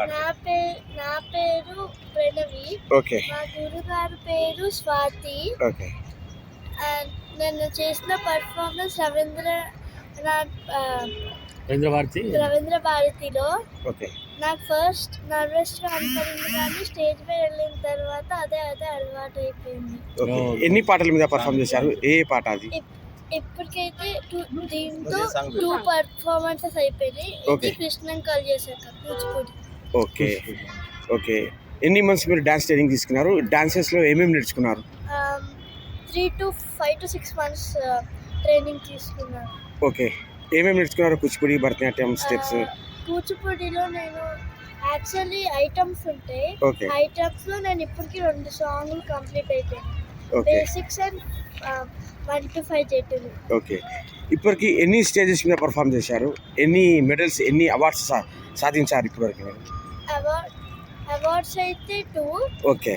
నా పేరు నా పేరు ప్రణవి. ఓకే. మా గురుగారు పేరు స్వాతి. ఓకే. అండ్ నేను చేసిన పర్ఫార్మెన్స్ రవీంద్ర రవీంద్ర భారతి. రవీంద్ర భారతిలో. ఓకే. నాకు ఫస్ట్ నర్వస్గా అనిపించింది కానీ స్టేజ్ మీద వెళ్ళిన తర్వాత అదే అదే అలవాటు అయిపోయింది. ఓకే. ఎన్ని పాటల మీద పర్ఫామ్ చేశారు? ఏ పాట అది? ఇప్- ఇప్పటికైతే టూ- దీంతో టూ పర్ఫార్మెన్సెస్ అయిపోయినాయి. ఇది. కృష్ణన్ కాల్ చేశాక కూచిపూడి. ఓకే. ఓకే. ఎన్ని మంత్స్ మీరు డాన్స్ ట్రైనింగ్ తీసుకున్నారు? డాన్సెస్లో ఏమేమి నేర్చుకున్నారు? Three to five to six months training తీసుకున్నాను. ఓకే. ఏమేమి నేర్చుకున్నారు? కూచిపూడి భరతనాట్యం స్టెప్స్? ఆ, కూచిపూడిలో నేను యాక్చువల్లీ ఐటమ్స్ ఉంటాయి ఓకే. ఐటమ్స్లో నేను ఇప్పటికి రెండు సాంగ్లు కంప్లీట్ అయిపోయాయి okay. Basics and one two five చేతులు ఓకే. ఇప్పటికి ఎన్ని స్టేజెస్ మీద పర్ఫామ్ చేశారు? ఎన్ని మెడల్స్ ఎన్ని అవార్డ్స్ సాధించారు ఇప్పటివరకు అవార్డ్ అవార్డ్స్ అయితే టూ. ఓకే.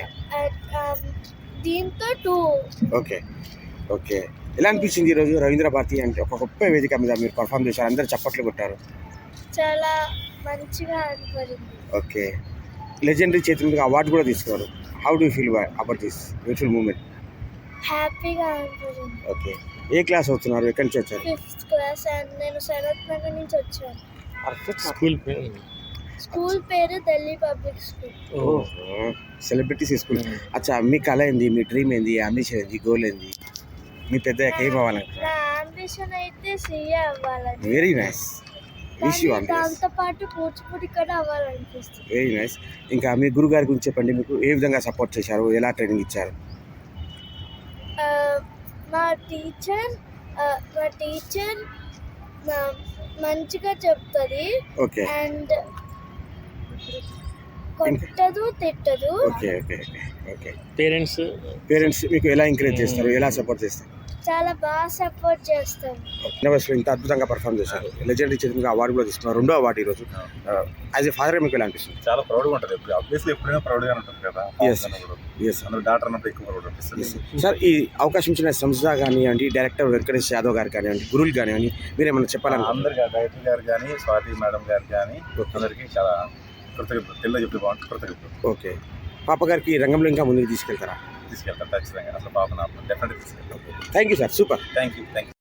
దీంతో టూ. ఓకే. ఓకే. ఎలా అనిపించింది ఈరోజు రవీంద్ర భారతి అంటే ఒక గొప్ప వేదిక మీద మీరు పర్ఫామ్ చేశారు అందరు చప్పట్లు కొట్టారు? చాలా మంచిగా అనిపడింది ఓకే. లెజెండరీ చేతుల మీద అవార్డు కూడా తీసుకున్నారు. How do feel about this beautiful moment హ్యాపీగా అనిపడింది ఓకే. ఏ క్లాస్ అవుతున్నారు? ఎక్కడి నుంచి వచ్చారు? ఫిఫ్త్ క్లాస్ అండ్ నేను శరత్ నగర్ నుంచి వచ్చాను. స్కూల్ పేరు. స్కూల్ పేరు Delhi public school. Celebrities school. అచ్చా మీ కళ ఏంది? మీ డ్రీమ్ ఏంది? అంబిషన్ ఏంది? గోల్ ఏంది? మీ పెద్ద ఏం అవ్వాలని నా అంబిషన్ అయితే సీఏ అవ్వాలని. వెరీ నైస్ విష్ యూ దాంతో పాటు కూచిపూడి కూడా అవ్వాలనిపిస్తుంది. వెరీ నైస్ ఇంకా మీ గురుగారి గురించి చెప్పండి. మీకు ఏ విధంగా సపోర్ట్ చేశారు? ఎలా ట్రైనింగ్ ఇచ్చారు? మా టీచర్ మా టీచర్ మంచిగా చెప్తుంది. ఓకే అండ్ కొట్టదు తిట్టదు. Okay okay okay okay. Parents parents మీకు ఎలా ఎంకరేజ్ చేస్తారు? ఎలా సపోర్ట్ చేస్తారు? చాలా బాగా సపోర్ట్ చేస్తారు యూనివర్స్లో ఇంత అద్భుతంగా పర్ఫామ్ చేశారు. లెజెండరీ చేతులుగా అవార్డు కూడా తీసుకున్నారు. రెండో అవార్డు ఈరోజు. యాజ్ ఎ ఫాదర్ మీకు ఎలా అనిపిస్తుంది? చాలా ప్రౌడ్గా ఉంటుంది. ఎప్పుడు అబ్వియస్లీ ఎప్పుడైనా ప్రౌడ్గా ఉంటుంది కదా. Yes. అన్నప్పుడు. ఎస్ అందులో డాక్టర్ అన్నప్పుడు ఎక్కువ ప్రౌడ్ అనిపిస్తుంది. సార్ ఈ అవకాశం ఇచ్చిన సంస్థ కానివ్వండి డైరెక్టర్ వెంకటేష్ యాదవ్ గారు కానివ్వండి గురువులు కానివ్వండి మీరు ఏమైనా చెప్పాలని అందరికి డైరెక్టర్ గారు కానీ స్వాతి మేడం గారు కానీ అందరికీ చాలా కృతజ్ఞతలు. తెల్ల చెప్తే బాగుంటుంది కృతజ్ఞతలు. ఓకే. పాప గారికి ఈ రంగంలో ఇంకా ముందుకు తీసుకెళ్తారా? తీసుకెళ్తాను ఖచ్చితంగా. అసలు పాప నా డెఫినెట్గా తీసుకెళ్తాను. Thank you sir super thank you thank you